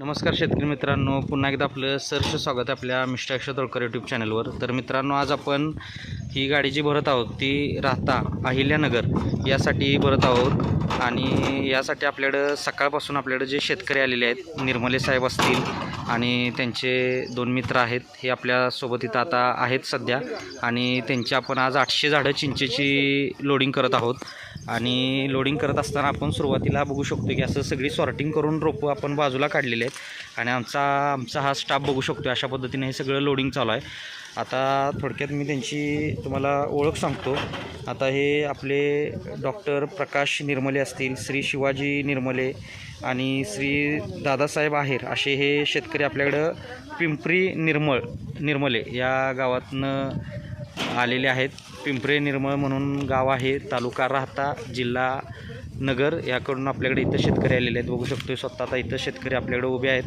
नमस्कार शेतकरी मित्रांनो. पुन्हा एकदा आपलं सरस स्वागत आहे आपल्या मिस्टर अक्षर तोडकर यूट्यूब चॅनलवर तर मित्रांनो आज आपण ही गाडी जी भरत आहोत ती राहता अहिल्यानगर यासाठी भरत आहोत. आणि यासाठी आपल्याकडं सकाळपासून आपल्याकडं जे शेतकरी आलेले आहेत निर्मले साहेब असतील आणि त्यांचे दोन मित्र आहेत हे आपल्यासोबत इथं आता आहेत सध्या. आणि त्यांची आपण आज आठशे झाडं चिंचेची लोडिंग करत आहोत. आणि लोडिंग करत असताना आपण सुरुवातीला बघू शकतो की असं सगळी सॉर्टिंग करून रोपं आपण बाजूला काढलेले आहेत. आणि आमचा आमचा हा स्टाफ बघू शकतो अशा पद्धतीने हे सगळं लोडिंग चालू आहे. आता थोडक्यात मी त्यांची तुम्हाला ओळख सांगतो. आता हे आपले डॉक्टर प्रकाश निर्मले असतील श्री शिवाजी निर्मले आणि श्री दादासाहेब आहेर असे हे शेतकरी आपल्याकडं पिंपरी निर्मळ निर्मले या गावातनं आलेले आहेत. पिंपरे निर्मळ म्हणून गाव आहे. तालुका राहता जिल्हा नगर. याकडून आपल्याकडे इथं शेतकरी आलेले आहेत. बघू शकतो स्वतः आता इथं शेतकरी आपल्याकडे उभे आहेत.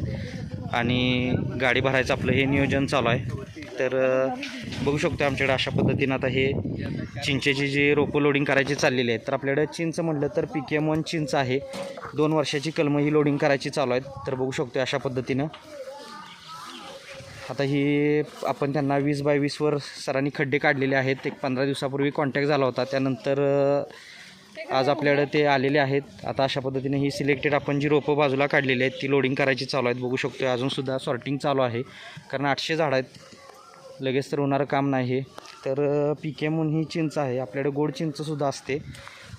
आणि गाडी भरायचं आपलं हे नियोजन चालू आहे. तर बघू शकतो आमच्याकडे अशा पद्धतीनं आता हे चिंचेची जी रोपं लोडिंग करायची चाललेली आहेत. तर आपल्याकडे चिंच म्हटलं तर पी के एम वन चिंच आहे. दोन वर्षाची कलमं ही लोडिंग करायची चालू आहेत. तर बघू शकतो अशा पद्धतीनं. आता ही आपण त्यांना वीस बाय वीसवर सरांनी खड्डे काढलेले आहेत. एक पंधरा दिवसापूर्वी कॉन्टॅक्ट झाला होता. त्यानंतर आज आपल्याकडे ते आलेले आहेत. आता अशा पद्धतीने ही सिलेक्टेड आपण जी रोपं बाजूला काढलेली आहेत ती लोडिंग करायची चालू आहेत. बघू शकतो अजूनसुद्धा सॉर्टिंग चालू आहे. कारण आठशे झाडं आहेत. लगेच तर होणारं काम नाही हे तर पी के म्हणून ही चिंच आहे. आपल्याकडे गोड चिंचसुद्धा असते.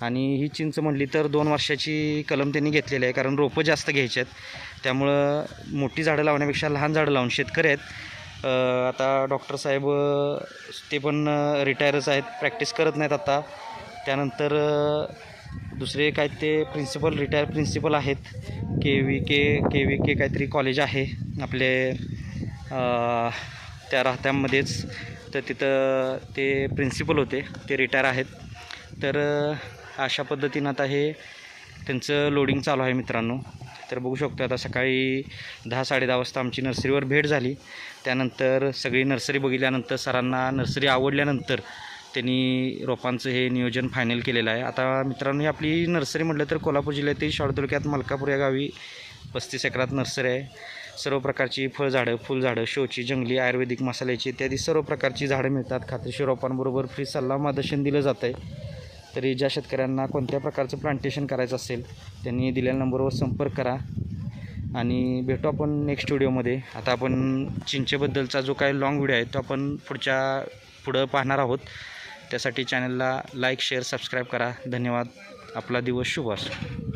आणि ही चिंच म्हणली तर दोन वर्षाची कलम त्यांनी घेतलेली आहे कारण रोपं जास्त घ्यायची आहेत. त्यामुळं मोठी झाडं लावण्यापेक्षा लहान झाडं लावून शेतकरी आहेत. आता डॉक्टर साहेब ते पण रिटायरच आहेत प्रॅक्टिस करत नाहीत आता. त्यानंतर दुसरे काय ते प्रिन्सिपल रिटायर प्रिन्सिपल आहेत. K V K K V K काहीतरी कॉलेज आहे. आपले त्या राहत्यांमध्येच. तर तिथं ते प्रिन्सिपल होते ते रिटायर आहेत. तर अशा पद्धतीनं आता हे त्यांचं लोडिंग चालू आहे मित्रांनो. तर बघू शकतो आता सकाळी दहा साडे दहा वाजता आमची नर्सरीवर भेट झाली. त्यानंतर सगळी नर्सरी बघितल्यानंतर सरांना नर्सरी आवडल्यानंतर त्यांनी रोपांचं हे नियोजन फायनल केलेलं आहे. आता मित्रांनो ही आपली नर्सरी म्हटलं तर कोल्हापूर जिल्ह्यातील शाळा तालुक्यात मलकापूर या गावी पस्तीस एकरात नर्सरी आहे. सर्व प्रकारची फळझाडं फुलझाडं शोची जंगली आयुर्वेदिक मसाल्याची इत्यादी सर्व प्रकारची झाडं मिळतात. खात्रीशीर रोपांबरोबर फ्री सल्ला मार्गदर्शन दिलं जातं आहे तरी ज्या शेतकऱ्यांना कोणत्या प्रकारचं प्लांटेशन करायचं असेल त्यांनी दिलेल्या नंबरवर संपर्क करा. आणि भेटू आपण नेक्स्ट व्हिडिओमध्ये आता आपण चिंचेबद्दलचा जो काही लॉंग व्हिडिओ आहे तो आपण पुढच्या पुढं पाहणार आहोत. त्यासाठी चॅनलला लाईक शेअर सबस्क्राईब करा. धन्यवाद. आपला दिवस शुभ असो.